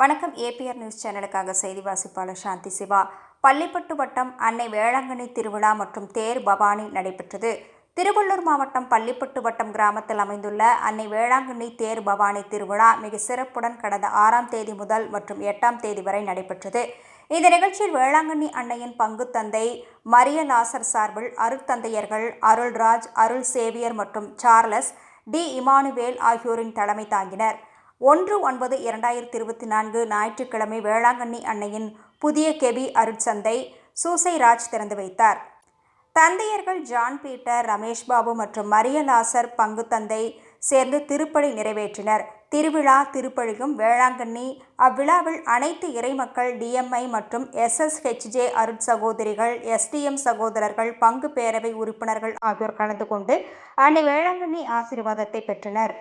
வணக்கம் APR news சேனலுக்காக செய்தி வாசிப்பாளர் சாந்தி சிவா. பள்ளிப்பட்டு வட்டம் அன்னை வேளாங்கண்ணி திருவிழா மற்றும் தேர் பவானி நடைபெற்றது. திருவள்ளூர் மாவட்டம் பள்ளிப்பட்டு வட்டம் கிராமத்தில் அமைந்துள்ள அன்னை வேளாங்கண்ணி தேர் பவானி திருவிழா மிக சிறப்புடன் கடந்த ஆறாம் தேதி முதல் மற்றும் எட்டாம் தேதி வரை நடைபெற்றது. இந்த நிகழ்ச்சியில் வேளாங்கண்ணி அன்னையின் பங்கு தந்தை மரிய லாசர் சார்பில் அருட்தந்தையர்கள் அருள்ராஜ் அருள் சேவியர் மற்றும் சார்லஸ் டி இமானுவேல் ஆகியோரின் தலைமை தாங்கினர். ஒன்று ஒன்பது இரண்டாயிரத்தி இருபத்தி நான்கு ஞாயிற்றுக்கிழமை வேளாங்கண்ணி அன்னையின் புதிய கெபி அருட்சந்தை சூசை ராஜ் திறந்து வைத்தார். தந்தையர்கள் ஜான் பீட்டர் ரமேஷ் பாபு மற்றும் மரியலாசர் பங்கு தந்தை சேர்ந்து திருப்பலி நிறைவேற்றினர். திருவிழா திருப்பலியும் வேளாங்கண்ணி அவ்விழாவில் அனைத்து இறைமக்கள் டிஎம்ஐ மற்றும் எஸ்எஸ்ஹெச்ஜே அருட் சகோதரிகள் எஸ்டிஎம் சகோதரர்கள் பங்கு பேரவை உறுப்பினர்கள் ஆகியோர் கலந்து கொண்டு அன்னை வேளாங்கண்ணி ஆசீர்வாதத்தை பெற்றனர்.